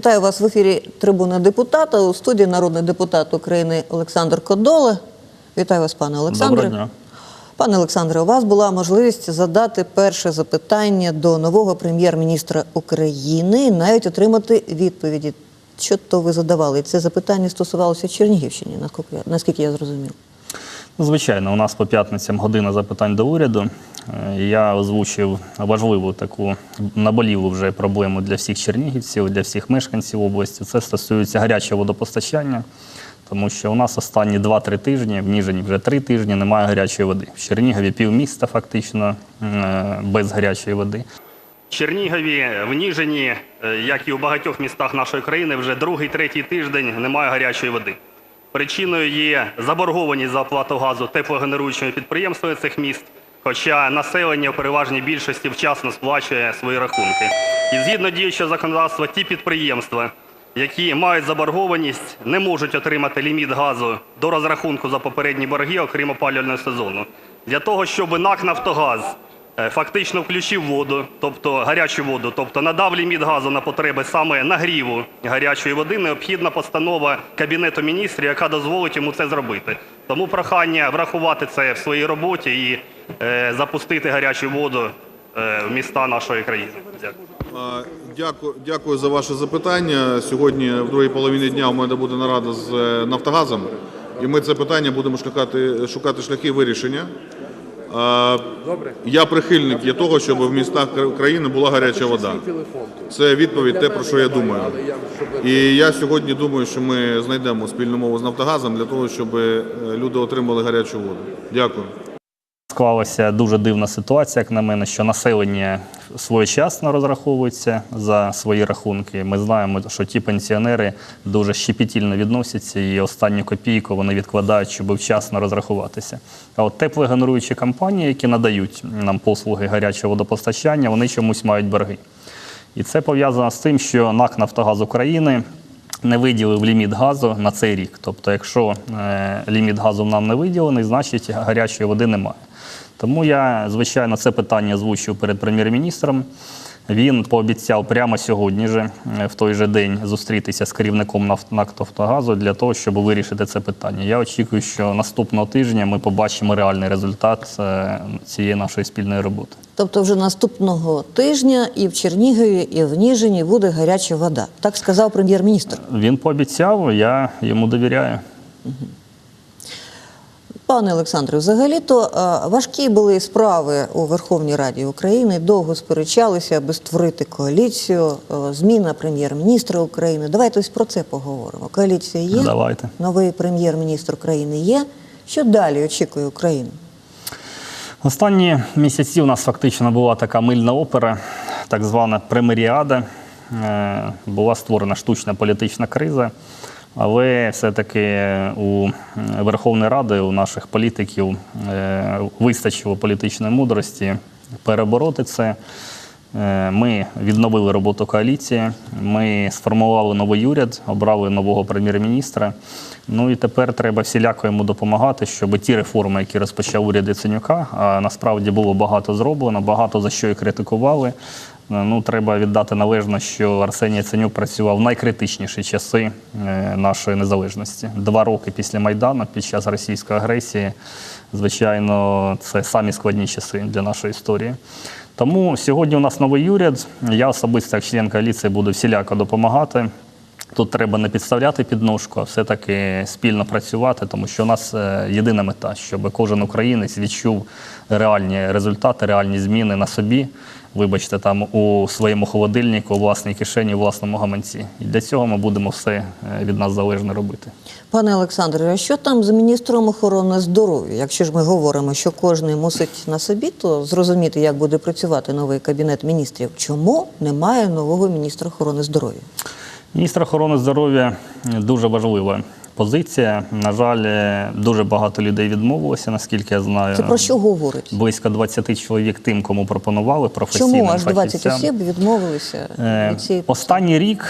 Вітаю вас в ефірі Трибуна депутата. У студії народний депутат України Олександр Кодола. Вітаю вас, пане Олександре. Доброго дня. Пане Олександре, у вас була можливість задати перше запитання до нового прем'єр-міністра України і навіть отримати відповіді. Що то ви задавали? Це запитання стосувалося Чернігівщини, наскільки я, наскільки я зрозумів. Ну, Звичайно, у нас по п'ятницям година запитань до уряду. Е, Я озвучив важливу таку наболілу вже проблему для всіх чернігівців, для всіх мешканців області. Це стосується гарячого водопостачання, тому що у нас останні 2-3 тижні, в Ніжині вже 3 тижні немає гарячої води. В Чернігові півміста фактично е, без гарячої води. Чернігові, в Ніжині, е, як і у багатьох містах нашої країни, вже другий, третій тиждень немає гарячої води. Причиною є заборгованість за оплату газу теплогенеруючими підприємствами цих міст, хоча населення в переважній більшості вчасно сплачує свої рахунки. І згідно діючого законодавства, ті підприємства, які мають заборгованість, не можуть отримати ліміт газу до розрахунку за попередні борги, окрім опалювального сезону. Для того, щоб НАК «Нафтогаз» е, фактично включив воду, тобто гарячу воду, тобто надав ліміт газу на потреби саме нагріву гарячої води, необхідна постанова Кабінету міністрів, яка дозволить йому це зробити. Тому прохання врахувати це в своїй роботі і запустити гарячу воду е, в міста нашої країни. Дякую. Дякую, за ваше запитання. Сьогодні, в другій половині дня, у мене буде нарада з е, Нафтогазом, і ми це питання будемо шукати, шукати шляхи вирішення. Я прихильник є того, щоб в містах кра- країни була гаряча вода. Це відповідь, те, про що я думаю. І я сьогодні думаю, що ми знайдемо спільну мову з Нафтогазом для того, щоб е, люди отримали гарячу воду. Дякую. Склалася дуже дивна ситуація, як на мене, що населення своєчасно розраховується за свої рахунки. Ми знаємо, що ті пенсіонери дуже щепетільно відносяться і останню копійку вони відкладають, щоб вчасно розрахуватися. А от теплогенеруючі компанії, які надають нам послуги гарячого водопостачання, вони чомусь мають борги. І це пов'язано з тим, що НАК «Нафтогаз України не виділив ліміт газу на цей рік. Тобто, якщо е, ліміт газу нам не виділений, значить гарячої води немає. Тому я, звичайно, це питання озвучив перед прем'єр-міністром. Він пообіцяв прямо сьогодні, же, е, в той же день, зустрітися з керівником «Наф- НАК «Нафтогазу» для того, щоб вирішити це питання. Я очікую, що наступного тижня ми побачимо реальний результат е, цієї нашої спільної роботи. Тобто вже наступного тижня і в Чернігові, і в Ніжині буде гаряча вода. Так сказав прем'єр-міністр. Він пообіцяв, я йому довіряю. Пане Олександре, взагалі-то е, важкі були справи у Верховній Раді України. Довго сперечалися, аби створити коаліцію. е, Зміна прем'єр-міністра України. Давайте ось про це поговоримо. Коаліція є. Давайте. Новий прем'єр-міністр України є. Що далі очікує Україна? Останні місяці у нас фактично була така мильна опера, так звана премеріада. Е, Була створена штучна політична криза, але все-таки у Верховної Ради, у наших політиків е, вистачило політичної мудрості перебороти це. Е, Ми відновили роботу коаліції, ми сформували новий уряд, обрали нового прем'єр-міністра. Ну і тепер треба всіляко йому допомагати, щоб ті реформи, які розпочав уряд Яценюка, а насправді було багато зроблено, багато за що і критикували. Е, Ну, треба віддати належно, що Арсеній Яценюк працював в найкритичніші часи е, нашої незалежності. Два роки після Майдану, під час російської агресії, звичайно, це самі складні часи для нашої історії. Тому сьогодні у нас новий уряд. Я особисто, як член коаліції, буду всіляко допомагати. Тут треба не підставляти підножку, а все-таки спільно працювати, тому що у нас е, єдина мета, щоб кожен українець відчув реальні результати, реальні зміни на собі. Вибачте, там у своєму холодильнику, у власній кишені, у власному гаманці. І для цього ми будемо все е, від нас залежне робити. Пане Олександре, а що там з міністром охорони здоров'я? Якщо ж ми говоримо, що кожен мусить на собі, то зрозуміти, як буде працювати новий кабінет міністрів. Чому немає нового міністра охорони здоров'я? Міністр охорони здоров'я дуже важлива позиція. На жаль, е, дуже багато людей відмовилося, наскільки я знаю. Це про що говорить? Близько 20 чоловік тим, кому пропонували професійним Чому аж 20 фахівцям. осіб відмовилися Е, від цієї Останній рік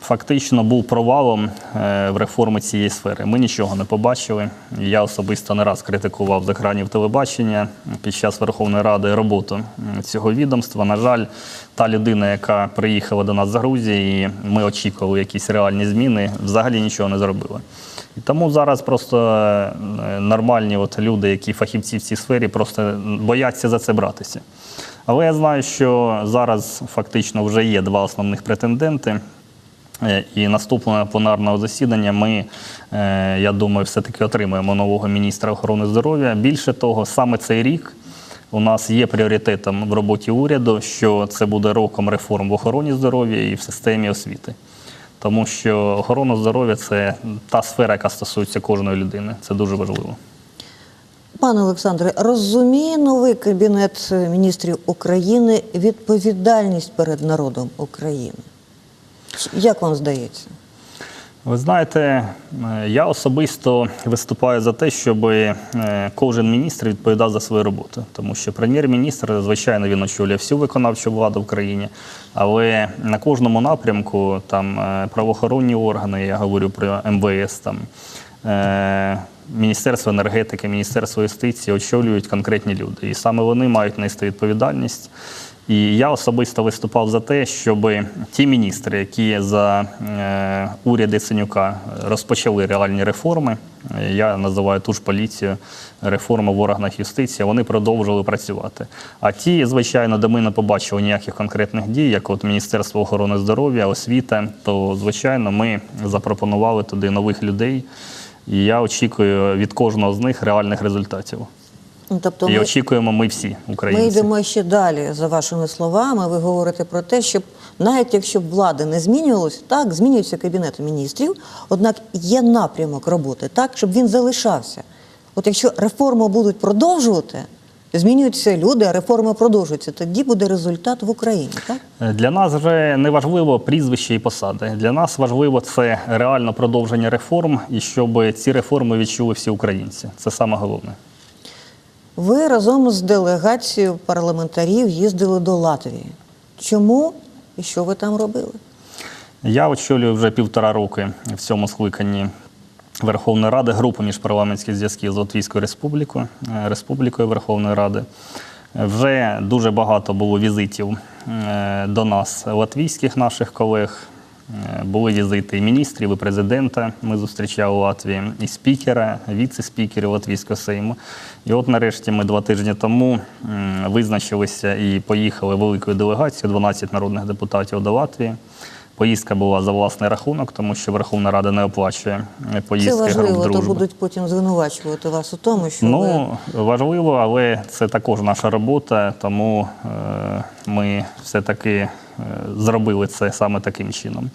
фактично був провалом е, в реформі цієї сфери. Ми нічого не побачили. Я особисто не раз критикував з екранів телебачення під час Верховної Ради роботу цього відомства. На жаль, та людина, яка приїхала до нас з Грузії, і ми очікували якісь реальні зміни, взагалі нічого не зробила. І тому зараз просто е, нормальні от люди, які фахівці в цій сфері, просто бояться за це братися. Але я знаю, що зараз фактично вже є два основних претенденти. Е, І наступного пленарного засідання ми, е, я думаю, все-таки отримаємо нового міністра охорони здоров'я. Більше того, саме цей рік у нас є пріоритетом в роботі уряду, що це буде роком реформ в охороні здоров'я і в системі освіти. Тому що охорона здоров'я це та сфера, яка стосується кожної людини. Це дуже важливо. Пане Олександре, розуміє новий кабінет міністрів України відповідальність перед народом України? Як вам здається? Ви знаєте, е, я особисто виступаю за те, щоб е, кожен міністр відповідав за свою роботу, тому що прем'єр-міністр, звичайно, він очолює всю виконавчу владу в країні, але на кожному напрямку там е, правоохоронні органи, я говорю про МВС, там Міністерство енергетики, Міністерство юстиції очолюють конкретні люди, і саме вони мають нести відповідальність. І я особисто виступав за те, щоб ті міністри, які за е, уряд розпочали реальні реформи, я називаю ту ж поліцію, реформу в органах юстиції, вони продовжили працювати. А ті, звичайно, де ми не побачили ніяких конкретних дій, як от Міністерство охорони здоров'я, освіта, то звичайно ми запропонували туди нових людей. І я очікую від кожного з них реальних результатів. Ну, Тобто І ми, очікуємо ми всі, ми йдемо ще далі за вашими словами. Ви говорите про те, щоб навіть якщо б влада не змінювалась, так змінюється кабінет міністрів, однак є напрямок роботи, так щоб він залишався. От якщо реформу будуть продовжувати, змінюються люди, а реформа продовжується, тоді буде результат в Україні, так? Для нас вже не важливо прізвище і посади. Для нас важливо це реально продовження реформ і щоб ці реформи відчули всі українці. Це саме головне. Ви разом з делегацією парламентарів їздили до Латвії. Чому і що ви там робили? Я очолюю вже півтора роки в цьому скликанні Верховної Ради групу міжпарламентських зв'язків з Латвійською Республікою, е, Республікою Верховної Ради. Вже дуже багато було візитів е, до нас латвійських наших колег. Е, Були візити і міністрів, і президента. Ми зустрічали Латвії, і спікера, віце-спікерів Латвійського Сейму. І от нарешті ми два тижні тому визначилися і поїхали великою делегацією, 12 народних депутатів до Латвії. Поїздка була за власний рахунок, тому що Верховна Рада не оплачує е, Це поїздки груп важливо, то будуть потім звинувачувати вас у тому, що ви... Ну, важливо, але це також наша робота, тому е, ми все-таки е, зробили це саме таким чином.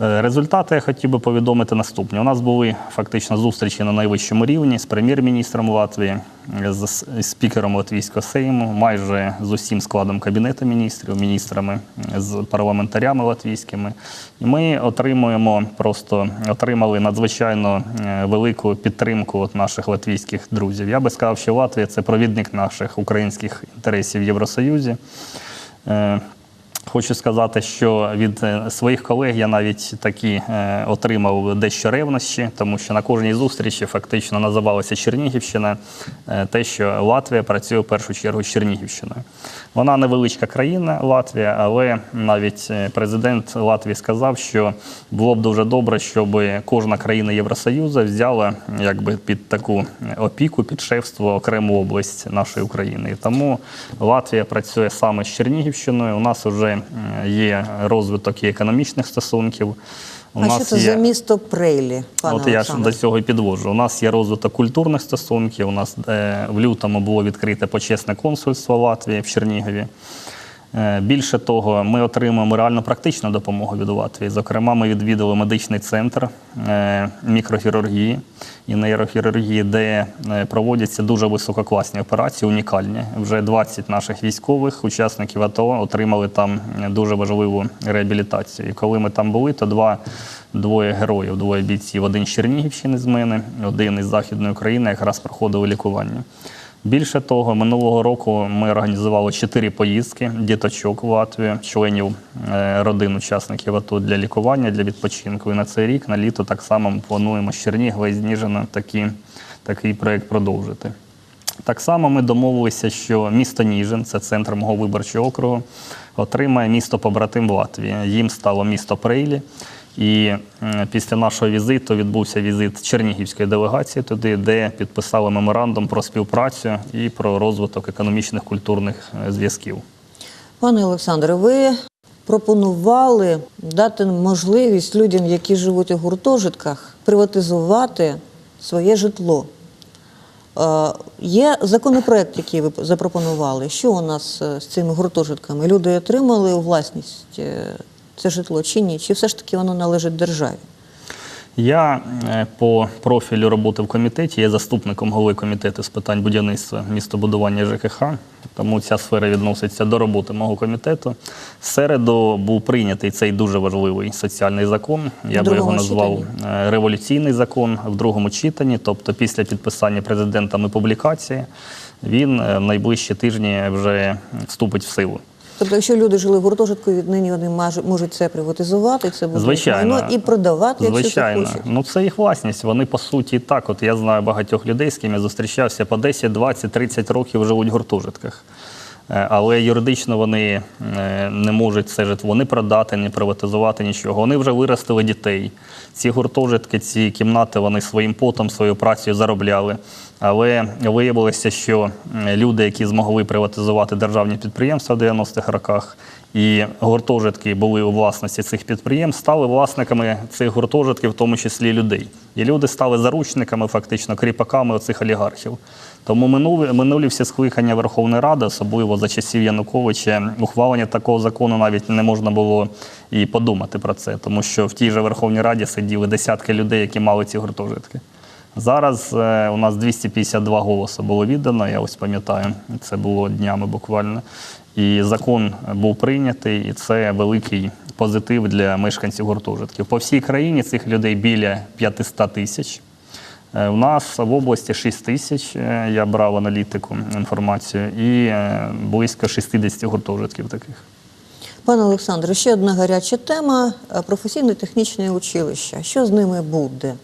Е, Результати я хотів би повідомити наступні. У нас були фактично зустрічі на найвищому рівні з прем'єр-міністром Латвії, з спікером Латвійського Сейму, майже з усім складом Кабінету міністрів, міністрами, з парламентарями латвійськими. І ми отримуємо просто отримали надзвичайно е, велику підтримку від наших латвійських друзів. Я би сказав, що Латвія це провідник наших українських інтересів в Євросоюзі. Хочу сказати, що від е, своїх колег я навіть такі е, отримав дещо ревнощі, тому що на кожній зустрічі фактично називалася Чернігівщина, е, те, що Латвія працює в першу чергу з Чернігівщиною. Вона невеличка країна Латвія, але навіть президент Латвії сказав, що було б дуже добре, щоб кожна країна Євросоюзу взяла якби під таку опіку, під шефство окрему область нашої України. І тому Латвія працює саме з Чернігівщиною. У нас вже е, є розвиток і економічних стосунків. У а нас що це є... за місто Прейлі, пане От я ж до цього і підводжу. У нас є розвиток культурних стосунків. У нас е, в лютому було відкрите почесне консульство Латвії в Чернігові. Е, Більше того, ми отримуємо реально практичну допомогу від Латвії. Зокрема, ми відвідали медичний центр е, мікрохірургії і нейрохірургії, де е, проводяться дуже висококласні операції, унікальні. Вже 20 наших військових учасників АТО отримали там дуже важливу реабілітацію. І коли ми там були, то два двоє героїв, двоє бійців. Один з Чернігівщини з мене, один із Західної України, якраз проходили лікування. Більше того, минулого року ми організували чотири поїздки діточок в Латвію, членів е, родин учасників АТО для лікування, для відпочинку. І на цей рік, на літо, так само ми плануємо з Чернігова і з Ніжина такі, такий проєкт продовжити. Так само ми домовилися, що місто Ніжин, це центр мого виборчого округу, отримає місто побратим в Латвії. Їм стало місто Прейлі. І після нашого візиту відбувся візит чернігівської делегації туди, де підписали меморандум про співпрацю і про розвиток економічних культурних е, зв'язків. Пане Олександре, ви пропонували дати можливість людям, які живуть у гуртожитках, приватизувати своє житло. Е, Є законопроект, який ви запропонували. Що у нас е, з цими гуртожитками? Люди отримали у власність це житло чи ні? Чи все ж таки воно належить державі? Я е, по профілю роботи в комітеті є заступником голови комітету з питань будівництва, містобудування ЖКХ, тому ця сфера відноситься до роботи мого комітету. В середу був прийнятий цей дуже важливий соціальний закон. Я би його назвав читанні. е, революційний закон в другому читанні, тобто після підписання президентами публікації, він е, в найближчі тижні вже вступить в силу. Тобто, якщо люди жили в гуртожитку, віднині вони можуть це приватизувати, це буде Звичайно. майно і продавати, якщо Звичайно. це. Ну це їх власність. Вони по суті так. От я знаю багатьох людей, з ким я зустрічався по 10, 20, 30 років живуть в гуртожитках. Е, Але юридично вони е, не можуть це житло не продати, не приватизувати нічого. Вони вже виростили дітей. Ці гуртожитки, ці кімнати вони своїм потом, своєю працею заробляли. Але виявилося, що люди, які змогли приватизувати державні підприємства в 90-х роках, і гуртожитки були у власності цих підприємств, стали власниками цих гуртожитків, в тому числі людей. І люди стали заручниками, фактично, кріпаками оцих олігархів. Тому минулі, минулі всі скликання Верховної Ради, особливо за часів Януковича, ухвалення такого закону навіть не можна було і подумати про це, тому що в тій же Верховній Раді сиділи десятки людей, які мали ці гуртожитки. Зараз е, у нас 252 голоси було віддано, я ось пам'ятаю, це було днями буквально. І закон був прийнятий, і це великий позитив для мешканців гуртожитків. По всій країні цих людей біля 500 тисяч. Е, У нас в області 6 тисяч, е, я брав аналітику інформацію, і е, близько 60 гуртожитків таких. Пане Олександре, ще одна гаряча тема професійно-технічне училище. Що з ними буде?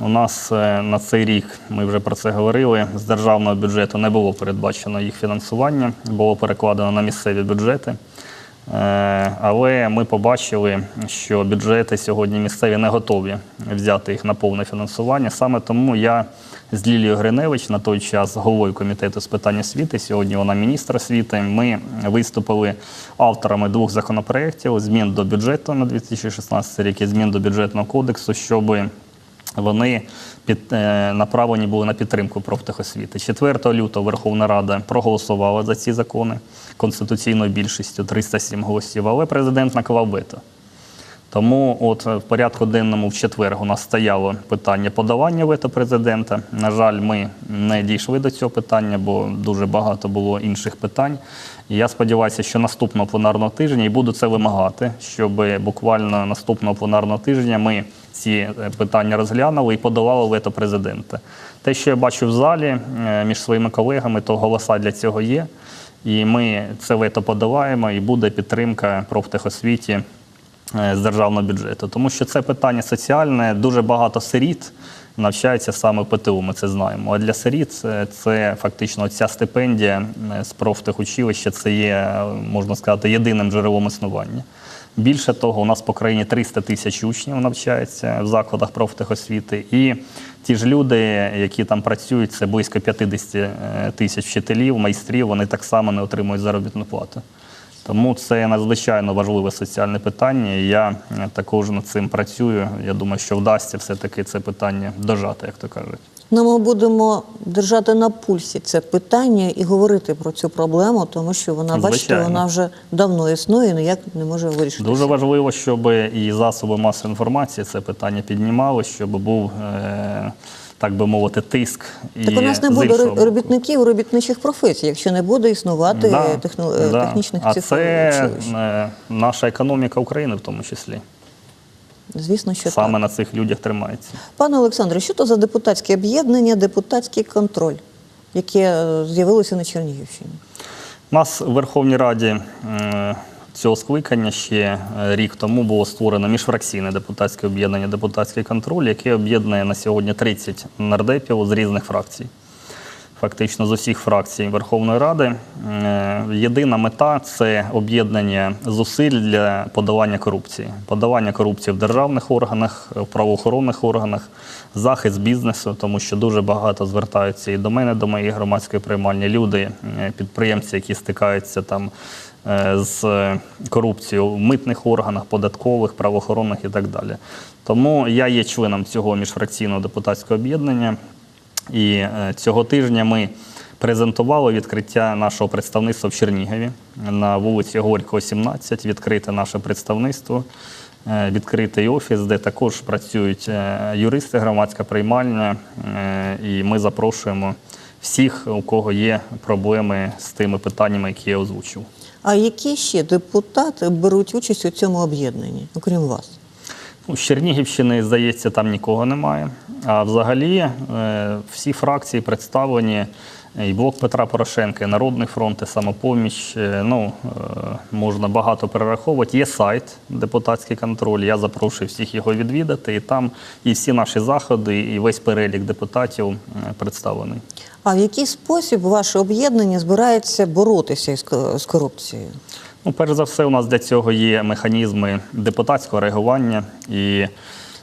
У нас на цей рік, ми вже про це говорили, з державного бюджету не було передбачено їх фінансування, було перекладено на місцеві бюджети. Е, Але ми побачили, що бюджети сьогодні місцеві не готові взяти їх на повне фінансування. Саме тому я з Лілією Гриневич, на той час головою комітету з питань освіти, сьогодні вона міністр освіти. Ми виступили авторами двох законопроєктів змін до бюджету на 2016 рік і змін до бюджетного кодексу, щоби вони під, е, направлені були на підтримку профтехосвіти. 4 лютого Верховна Рада проголосувала за ці закони конституційною більшістю 307 голосів, але президент наклав вето. Тому от е, в порядку денному в четвер у нас стояло питання подавання вето президента. На жаль, ми не дійшли до цього питання, бо дуже багато було інших питань. Я сподіваюся, що наступного пленарного тижня і буду це вимагати, щоб буквально наступного пленарного тижня ми ці е, питання розглянули і подавали вето президента. Те, що я бачу в залі е, між своїми колегами, то голоса для цього є. І ми це вето подаваємо, і буде підтримка профтехосвіті е, з державного бюджету. Тому що це питання соціальне, дуже багато сиріт навчаються саме ПТУ, ми це знаємо. А для сиріт це, це фактично ця стипендія е, з профтехучилища, це є, е, можна сказати, єдиним джерелом існування. Більше того, у нас по країні 300 тисяч учнів навчається в закладах профтехосвіти. І ті ж люди, які там працюють, це близько 50 е, тисяч вчителів, майстрів, вони так само не отримують заробітну плату. Тому це надзвичайно важливе соціальне питання. і Я е, також над цим працюю. Я думаю, що вдасться все-таки це питання дожати, як то кажуть. Ну, ми будемо держати на пульсі це питання і говорити про цю проблему, тому що вона, бачите, Звичайно. вона вже давно існує і ніяк не може вирішитися. Дуже важливо, щоб і засоби масової інформації це питання піднімали, щоб був, е, так би мовити, тиск. Так і у нас не буде іншого робітників робітничих професій, якщо не буде існувати Да, техно... да. технічних а це училищ. е, наша економіка України в тому числі. Звісно, що Саме так. на цих людях тримається. Пане Олександре, що то за депутатське об'єднання, депутатський контроль? яке е, з'явилося на Чернігівщині? У нас в Верховній Раді е, цього скликання ще е, рік тому було створено міжфракційне депутатське об'єднання Депутатський контроль, яке об'єднує на сьогодні 30 нардепів з різних фракцій. Фактично з усіх фракцій Верховної Ради. Е, Єдина мета це об'єднання зусиль для подолання корупції. Подолання корупції в державних органах, в правоохоронних органах, захист бізнесу, тому що дуже багато звертаються і до мене, до моєї громадської приймальні люди, е, підприємці, які стикаються там е, з корупцією в митних органах, податкових, правоохоронних і так далі. Тому я є членом цього міжфракційного депутатського об'єднання. І е, цього тижня ми презентували відкриття нашого представництва в Чернігові на вулиці Горького, 17. Відкрите наше представництво, е, відкритий офіс, де також працюють е, юристи, громадська приймальня. е, І ми запрошуємо всіх, у кого є проблеми з тими питаннями, які я озвучив. А які ще депутати беруть участь у цьому об'єднанні, окрім вас? Ну, з Чернігівщини, здається, там нікого немає. А взагалі е, всі фракції представлені. І блок Петра Порошенка, і Народний фронт, і самопоміч. Е, Ну, е, можна багато перераховувати. Є сайт депутатський контроль. Я запрошую всіх його відвідати. І там і всі наші заходи, і весь перелік депутатів представлений. А в який спосіб ваше об'єднання збирається боротися з корупцією? Ну, перш за все, у нас для цього є механізми депутатського реагування і.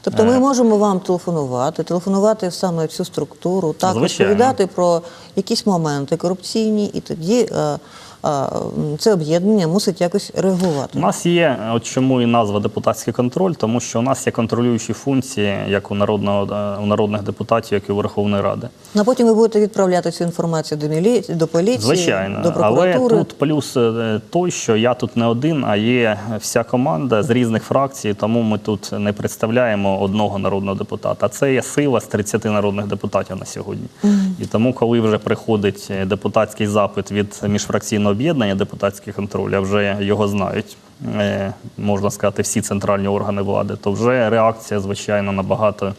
Тобто ми можемо вам телефонувати, телефонувати саме цю структуру, так Звичайно. розповідати про якісь моменти корупційні, і тоді е, е, це об'єднання мусить якось реагувати. У нас є, от чому і назва депутатський контроль, тому що у нас є контролюючі функції як у народного е, у народних депутатів, як і у Верховної Ради. Ну, а потім ви будете відправляти цю інформацію до міліції, до поліції, Звичайно, до але тут плюс е, той, що я тут не один, а є вся команда з різних фракцій, тому ми тут не представляємо одного народного депутата. Це є сила з 30 народних депутатів на сьогодні. І тому, коли вже приходить е, депутатський запит від міжфракційного об'єднання депутатський контроль, а вже його знають. е, Можна сказати, всі центральні органи влади, то вже реакція, звичайно, набагато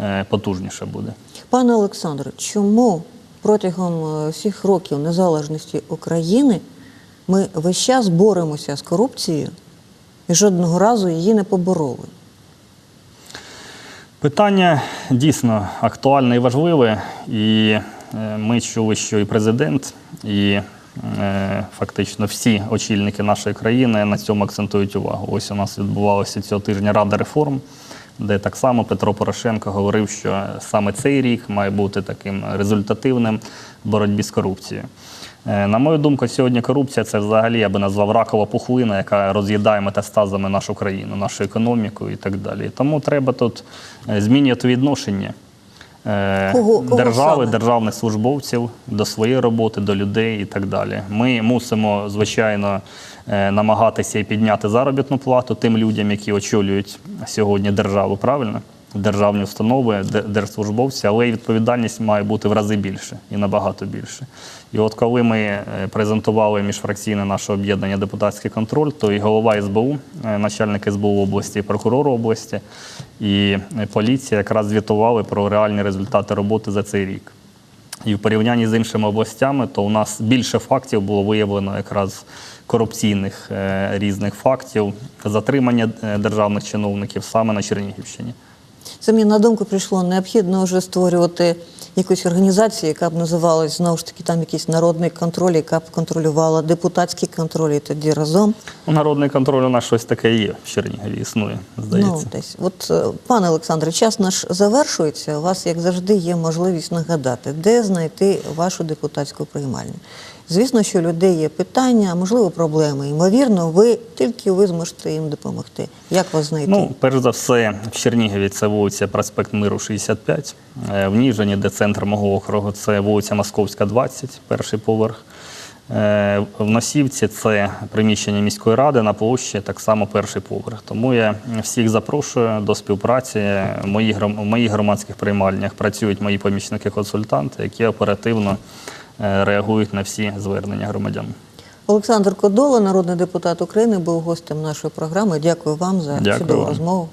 е, потужніша буде. Пане Олександре, чому протягом е, всіх років незалежності України ми весь час боремося з корупцією і жодного разу її не побороли? Питання дійсно актуальне і важливе, і ми чули, що і президент, і фактично всі очільники нашої країни на цьому акцентують увагу. Ось у нас відбувалося цього тижня Рада реформ, де так само Петро Порошенко говорив, що саме цей рік має бути таким результативним в боротьбі з корупцією. Е, На мою думку, сьогодні корупція це взагалі я би назвав ракова пухлина, яка роз'їдає метастазами нашу країну, нашу економіку і так далі. Тому треба тут е, змінювати відношення е, Кого- кого держави, саме? державних службовців до своєї роботи, до людей і так далі. Ми мусимо, звичайно, е, намагатися і підняти заробітну плату тим людям, які очолюють сьогодні державу, правильно? Державні установи, держслужбовці, але й відповідальність має бути в рази більше і набагато більше. І от коли ми е, презентували міжфракційне наше об'єднання депутатський контроль, то і голова СБУ, е, начальник СБУ області, і прокурор області, і е, поліція якраз звітували про реальні результати роботи за цей рік. І в порівнянні з іншими областями, то у нас більше фактів було виявлено якраз корупційних різних фактів, затримання державних чиновників саме на Чернігівщині. Це мені на думку прийшло, необхідно вже створювати якусь організацію, яка б називалась знову ж таки там якийсь народний контроль, яка б контролювала депутатський контроль, і тоді разом. Ну, Народний контроль у нас щось таке є в Чернігові, існує, здається. Ну, десь. От, е, пане Олександре, час наш завершується. У вас, як завжди, є можливість нагадати, де знайти вашу депутатську приймальню. Звісно, що у людей є питання, можливо, проблеми. Ймовірно, ви тільки ви зможете їм допомогти. Як вас знайти? Ну, перш за все, в Чернігові це вулиця Проспект Миру 65. Е, В Ніжині, де центр мого округу, це вулиця Московська, 20, перший поверх. Е, В Носівці це приміщення міської ради на площі, так само перший поверх. Тому я всіх запрошую до співпраці. В моїх в моїх громадських приймальнях працюють мої помічники-консультанти, які оперативно реагують на всі звернення громадян. Олександр Кодола, народний депутат України, був гостем нашої програми. Дякую вам за Дякую чудову вам. розмову.